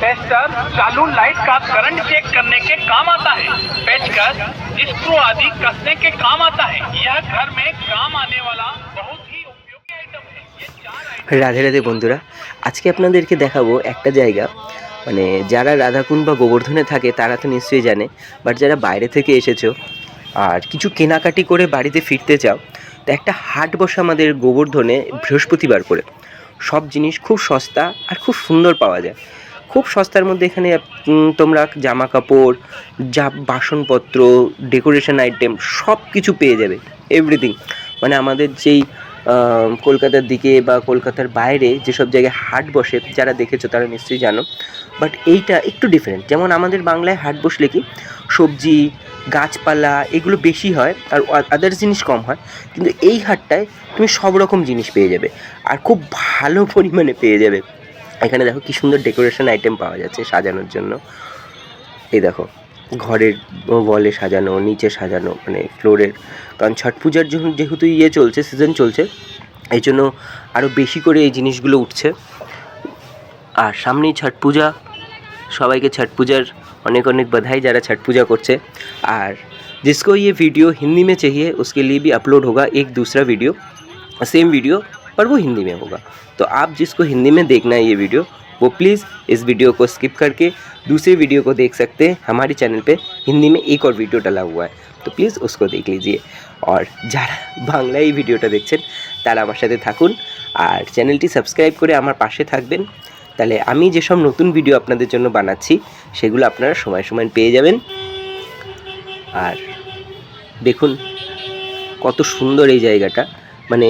Tester चालू light का current check करने के काम आता है पेचकस स्क्रू आदि कसने के काम आता है यह घर में काम आने वाला बहुत ही उपयोगी आइटम है ये चार आइटम রাধে রাধে বন্ধুরা আজকে আপনাদেরকে দেখাবো একটা জায়গা মানে যারা রাধাকুণ্ড বা গোবর্ধনে থাকে তারা তো নিশ্চয়ই জানে বাট যারা বাইরে থেকে এসেছো আর কিছু কেনাকাটি করে বাড়িতে ফিরতে চাও তো একটা হাট বসে আমাদের গোবর্ধনে বৃহস্পতিবার করে সব জিনিস খুব সস্তা আর খুব সুন্দর পাওয়া যায় খুব সস্তার মধ্যে এখানে তোমরা জামা কাপড় যা বাসনপত্র ডেকোরেশন আইটেম সব কিছু পেয়ে যাবে এভরিথিং মানে আমাদের যেই কলকাতার দিকে বা কলকাতার বাইরে যেসব জায়গায় হাট বসে, যারা দেখেছ তারা নিশ্চয়ই জানো বাট এইটা একটু ডিফারেন্ট যেমন আমাদের বাংলায় হাট বসলে কি, সবজি, গাছপালা, এগুলো বেশি হয় আর আদার্স জিনিস কম হয়, কিন্তু এই হাটটায় তুমি সব রকম জিনিস পেয়ে যাবে, আর খুব ভালো পরিমাণে পেয়ে যাবে। এখানে দেখো কি সুন্দর ডেকোরেশন আইটেম পাওয়া যাচ্ছে সাজানোর জন্য এই দেখো ঘরের ওয়ালে সাজানো নিচে সাজানো মানে ফ্লোরের কারণ ছট পূজার যখন যেহেতু ইয়ে চলছে সিজন চলছে এই জন্য আরও বেশি করে এই জিনিসগুলো উঠছে আর সামনেই ছট পূজা সবাইকে ছট পূজার অনেক অনেক बधाई যারা ছট পূজা করছে আর जिसको ये वीडियो हिंदी में चाहिए उसके लिए भी अपलोड होगा एक दूसरा वीडियो सेम वीडियो पर वो हिंदी में होगा तो आप जिसको हिंदी में देखना है ये वीडियो वो प्लीज़ इस वीडियो को स्किप करके दूसरे वीडियो को देख सकते हैं हमारे चैनल पे हिंदी में एक और वीडियो डला हुआ है तो प्लीज़ उसको देख लीजिए और যারা বাংলা এই ভিডিওটা দেখছেন তারা আমার সাথে থাকুন আর চ্যানেলটি সাবস্ক্রাইব করে আমার পাশে থাকবেন তাহলে আমি যেসব নতুন ভিডিও আপনাদের জন্য বানাচ্ছি সেগুলো আপনারা সময় সময় পেয়ে যাবেন আর দেখুন কত সুন্দর এই জায়গাটা মানে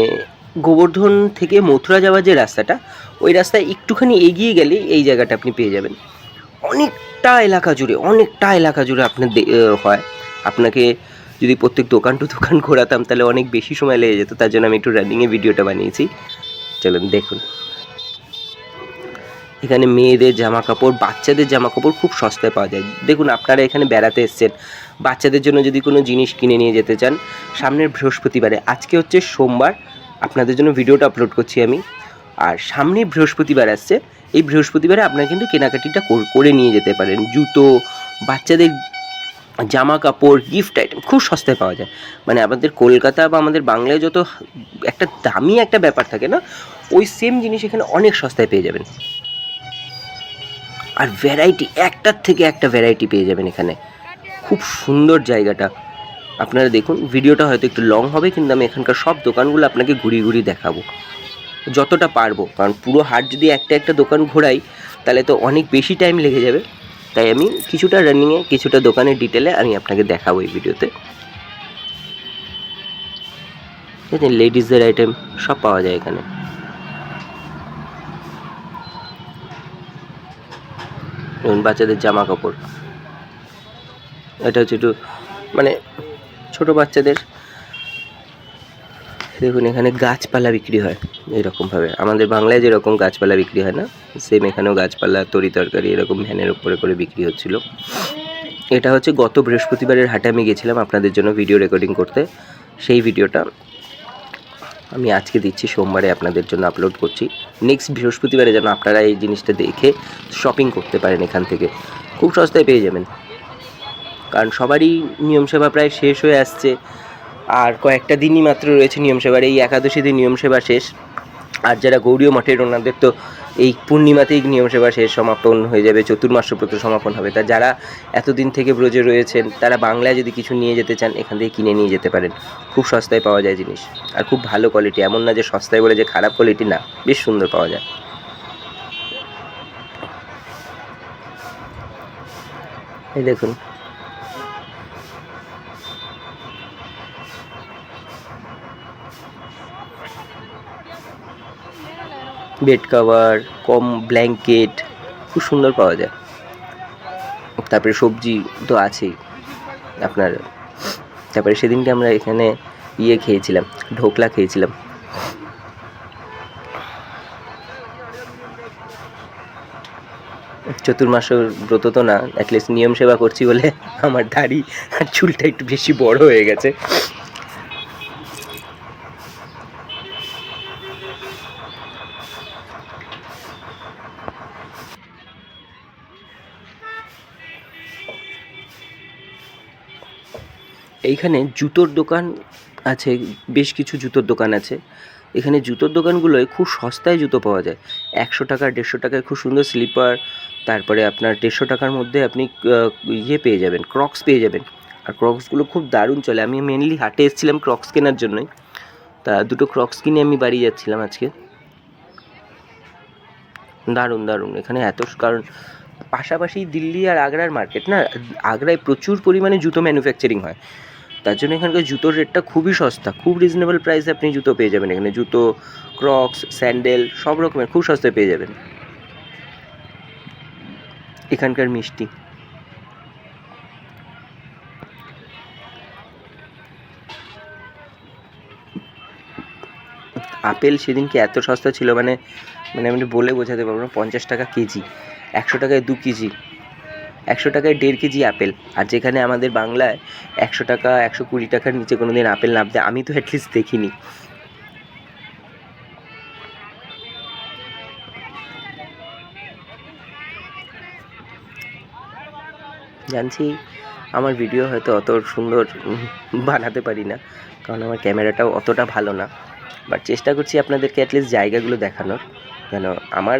গোবর্ধন থেকে মথুরা যাওয়ার যে রাস্তাটা, ওই রাস্তায় একটুখানি এগিয়ে গেলে এই জায়গাটা আপনি পেয়ে যাবেন। অনেকটা এলাকা জুড়ে, অনেকটা এলাকা জুড়ে আপনার হয়। আপনাকে যদি প্রত্যেক দোকান টু দোকান ঘোরাতাম, তাহলে অনেক বেশি সময় লেগে যেত। তার জন্য আমি একটু রানিংয়ে ভিডিওটা বানিয়েছি। চলুন, দেখুন। এখানে মেয়েদের জামা কাপড় বাচ্চাদের জামা কাপড় খুব সস্তায় পাওয়া যায়। দেখুন, আপনারা এখানে বেড়াতে এসছেন। বাচ্চাদের জন্য যদি কোনো জিনিস কিনে নিয়ে যেতে চান, সামনের বৃহস্পতিবারে, আজকে হচ্ছে সোমবার আপনাদের জন্য ভিডিওটা আপলোড করছি আমি। আর সামনে বৃহস্পতিবার আসছে, এই বৃহস্পতিবারে আপনারা কিন্তু কেনাকাটিটা করে নিয়ে যেতে পারেন। জুতো, বাচ্চাদের জামা কাপড় গিফট আইটেম খুব সস্তায় পাওয়া যায়। মানে আমাদের কলকাতা বা আমাদের বাংলায় যত একটা দামি একটা ব্যাপার থাকে না, ওই সেম জিনিস এখানে অনেক সস্তায় পেয়ে যাবেন। আর ভ্যারাইটি একটার থেকে একটা ভ্যারাইটি পেয়ে যাবেন এখানে। খুব সুন্দর জায়গাটা। আপনারা দেখুন, ভিডিওটা হয়তো একটু লং হবে, কিন্তু আমি এখানকার সব দোকানগুলো আপনাকে ঘুরিয়ে ঘুরিয়ে দেখাবো। যতটা পারব, কারণ পুরো হাট যদি একটা একটা দোকান ঘোরাই, তাহলে তো অনেক বেশি টাইম লেগে যাবে। তাই আমি কিছুটা রানিংয়ে কিছুটা দোকানের ডিটেলে আমি আপনাকে দেখাবো এই ভিডিওতে। দেখেন লেডিসদের আইটেম সব পাওয়া যায় এখানে। বাচ্চাদের জামা কাপড়। এটা হচ্ছে একটু মানে ছোট বাচ্চাদের। দেখুন, এখানে গাছপালা বিক্রি হয় এরকমভাবে। আমাদের বাংলায় যেরকম গাছপালা বিক্রি হয় না সেম এখানেও গাছপালা, তরি তরকারি এরকম ভ্যানের উপরে করে বিক্রি হচ্ছিল। এটা হচ্ছে গত বৃহস্পতিবারের হাটে আমি গেছিলাম আপনাদের জন্য ভিডিও রেকর্ডিং করতে। সেই ভিডিওটা আমি আজকে দিচ্ছি, সোমবারে আপনাদের জন্য আপলোড করছি। নেক্সট বৃহস্পতিবারে যেন আপনারা এই জিনিসটা দেখে শপিং করতে পারেন এখান থেকে। খুব সস্তায় পেয়ে যাবেন। কারণ সবারই নিয়ম সেবা প্রায় শেষ হয়ে আসছে। আর কয়েকটা দিনই মাত্র রয়েছে নিয়ম সেবার এই একাদশী দিন নিয়ম সেবা শেষ। আর যারা গৌরীয় মঠের ওনাদের তো এই পূর্ণিমাতেই নিয়ম সেবা শেষ, সমাপন হয়ে যাবে চতুর্মাসব্রত সমাপন হবে। তা যারা এতদিন থেকে ব্রজে রয়েছেন, তারা বাংলায় যদি কিছু নিয়ে যেতে চান, এখান থেকে কিনে নিয়ে যেতে পারেন। খুব সস্তায় পাওয়া যায় জিনিস, আর খুব ভালো কোয়ালিটি এমন না যে সস্তায় বলে যে খারাপ কোয়ালিটি না, বেশ সুন্দর পাওয়া যায়। এই দেখুন বেড কভার, কম ব্ল্যাঙ্কেট, খুব সুন্দর পাওয়া যায়। তারপরে সবজি তো আছেই আপনার। তারপরে সেদিনকে আমরা এখানে ইয়ে খেয়েছিলাম, ঢোকলা খেয়েছিলাম। চতুর্মাসের ব্রত তো না অ্যাটলিস্ট নিয়ম সেবা করছি বলে আমার দাড়ি আর চুলটা একটু বেশি বড় হয়ে গেছে। এইখানে জুতোর দোকান আছে, বেশ কিছু জুতোর দোকান আছে। এখানে জুতোর দোকানগুলোয় খুব সস্তায় জুতো পাওয়া যায়। একশো টাকা, দেড়শো টাকায় খুব সুন্দর স্লিপার, তারপরে আপনার দেড়শো টাকার মধ্যে আপনি ইয়ে পেয়ে যাবেন ক্রক্স পেয়ে যাবেন। আর ক্রক্সগুলো খুব দারুণ চলে। আমি মেনলি হাটে এসেছিলাম ক্রক্স কেনার জন্যই। তা দুটো ক্রক্স কিনে আমি বাড়ি যাচ্ছিলাম আজকে। দারুণ দারুণ। এখানে এত কারণ পাশাপাশি দিল্লি আর আগ্রার মার্কেট না, আগ্রায় প্রচুর পরিমাণে জুতো ম্যানুফ্যাকচারিং হয়। তার জন্য এখানকার জুতোর রেটটা খুবই সস্তা। খুব রিজনেবল প্রাইসে আপনি জুতো পেয়ে যাবেন এখানে। জুতো ক্রক্স স্যান্ডেল সব রকমের খুব সস্তায় পেয়ে যাবেন। এখানকার মিষ্টি। আপেল সেদিনকে এত সস্তা ছিল? মানে মানে আমি বলে বোঝাতে পারব না। পঞ্চাশ টাকা কেজি। একশো টাকায় দু কেজি। একশো টাকায় দেড় কেজি আপেল। আর যেখানে আমাদের বাংলায় একশো টাকা, একশো কুড়ি টাকার নিচে কোনো দিন আপেল নামতে, আমি তো অ্যাটলিস্ট দেখিনি। জানছি আমার ভিডিও হয়তো অত সুন্দর বানাতে পারি না, কারণ আমার ক্যামেরাটাও অতটা ভালো না। বাট চেষ্টা করছি আপনাদেরকে অ্যাটলিস্ট জায়গাগুলো দেখানোর, যেন আমার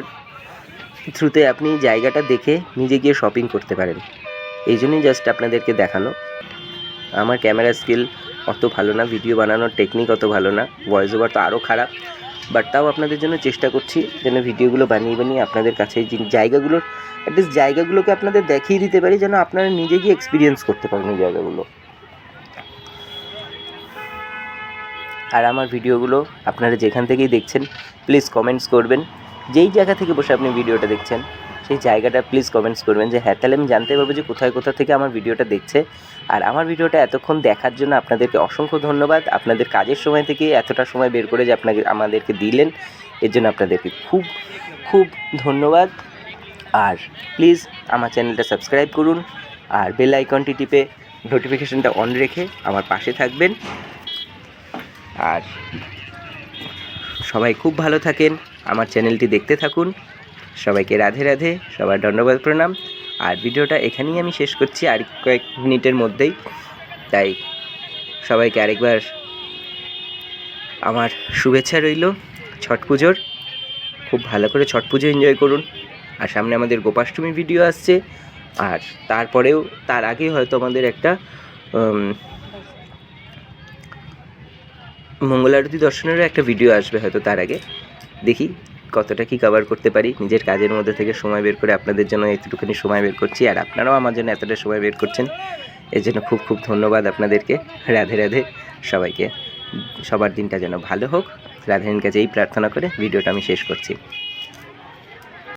থ্রুতে আপনি জায়গাটা দেখে নিজে গিয়ে শপিং করতে পারেন। এই জন্যই জাস্ট আপনাদেরকে দেখানো। আমার ক্যামেরা স্কিল অত ভালো না ভিডিও বানানোর টেকনিক অত ভালো না ভয়েস ওভার তো আরও খারাপ। বাট তাও আপনাদের জন্য চেষ্টা করছি যেন ভিডিওগুলো বানিয়ে বানিয়ে আপনাদের কাছে জায়গাগুলোর অ্যাটলিস্ট জায়গাগুলোকে আপনাদের দেখিয়ে দিতে পারি, যেন আপনারা নিজে গিয়ে এক্সপিরিয়েন্স করতে পারেন এই জায়গাগুলো। আর আমার ভিডিওগুলো আপনারা যেখান থেকেই দেখছেন প্লিজ কমেন্টস করবেন। যেই জায়গা থেকে বসে আপনি ভিডিওটা দেখছেন, সেই জায়গাটা প্লিজ কমেন্টস করবেন যে হ্যাঁ তাহলে আমি জানতে পারব যে কোথায় কোথা থেকে আমার ভিডিওটা দেখছে। আর আমার ভিডিওটা এতক্ষণ দেখার জন্য আপনাদেরকে অসংখ্য ধন্যবাদ। আপনাদের কাজের সময় থেকে এতটা সময় বের করে যে আপনাকে, আমাদেরকে দিলেন, এর জন্য আপনাদেরকে খুব খুব ধন্যবাদ। আর প্লিজ আমার চ্যানেলটা সাবস্ক্রাইব করুন, আর বেল আইকনটি টিপে নোটিফিকেশনটা অন রেখে আমার পাশে থাকবেন। আর সবাই খুব ভালো থাকেন। আমার চ্যানেলটি দেখতে থাকুন। সবাইকে রাধে রাধে সবার ধন্যবাদ প্রণাম। আর ভিডিওটা এখানেই আমি শেষ করছি আর কয়েক মিনিটের মধ্যেই। তাই সবাইকে আরেকবার আমার শুভেচ্ছা রইল ছট পুজোর। খুব ভালো করে ছট পুজো এনজয় করুন। আর সামনে আমাদের গোপাষ্টমী ভিডিও আসছে। আর তারপরেও তার আগে হয়তো আমাদের একটা উম, মঙ্গল আরতি দর্শনেরও একটা ভিডিও আসবে হয়তো তার আগে। দেখি কতটা কি কভার করতে পারি। নিজের কাজের মধ্যে থেকে সময় বের করে আপনাদের জন্য একটুখানি সময় বের করছি আর আপনারাও আমার জন্য এতটা সময় বের করছেন। এর জন্য খুব খুব ধন্যবাদ আপনাদেরকে। রাধে রাধে সবাইকে। সবার দিনটা যেন ভালো হোক। রাধের কাছে এই প্রার্থনা করে ভিডিওটা আমি শেষ করছি।